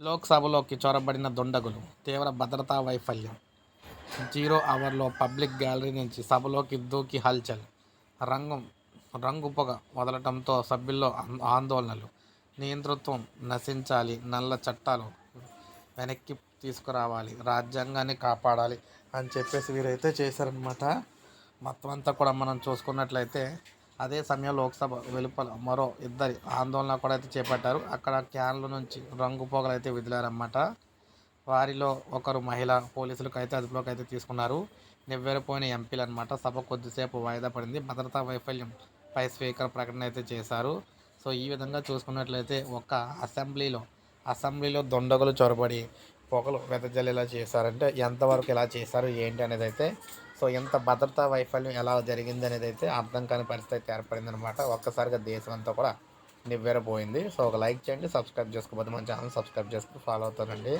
లోక్సభలోకి చొరబడిన దుండగులు తీవ్ర భద్రతా వైఫల్యం. జీరో అవర్లో పబ్లిక్ గ్యాలరీ నుంచి సభలోకి దూకి హల్చల్. రంగు రంగు పొగ వదలటంతో సభ్యుల్లో ఆందోళనలు. నియంతృత్వం నశించాలి. నల్ల చట్టాలు వెనక్కి తీసుకురావాలి. రాజ్యాంగాన్ని కాపాడాలి అని చెప్పేసి వీరైతే చేశారనమాట మొత్తం అంతా కూడా మనం చూసుకున్నట్లయితే అదే సమయం లోక్సభ వెలుపల మరో ఇద్దరి ఆందోళన కూడా అయితే చేపట్టారు. అక్కడ క్యాన్ల నుంచి రంగు పొగలు అయితే వదిలారన్నమాట. వారిలో ఒకరు మహిళ పోలీసులకు అయితే అదుపులోకి అయితే తీసుకున్నారు. నివ్వెరపోయిన ఎంపీలు అనమాట సభ కొద్దిసేపు వాయిదా పడింది. భద్రతా వైఫల్యం పై స్పీకర్ ప్రకటన అయితే చేశారు. సో ఈ విధంగా చూసుకున్నట్లయితే ఒక అసెంబ్లీలో అసెంబ్లీలో దొండగలు చొరబడి పొగలు వెదజల్లేలా చేశారంటే ఎంతవరకు ఎలా చేశారు ఏంటి అనేది అయితే సో ఇంత భద్రతా వైఫల్యం ఎలా జరిగింది అనేది అయితే అర్థం కాని పరిస్థితి అయితే ఏర్పడిందనమాట. ఒక్కసారిగా దేశం అంతా కూడా నివ్వెరపోయింది. సో ఒక లైక్ చేయండి సబ్స్క్రైబ్ చేసుకోకపోతే మన ఛానల్ సబ్స్క్రైబ్ చేసుకుని ఫాలో అవుతానండి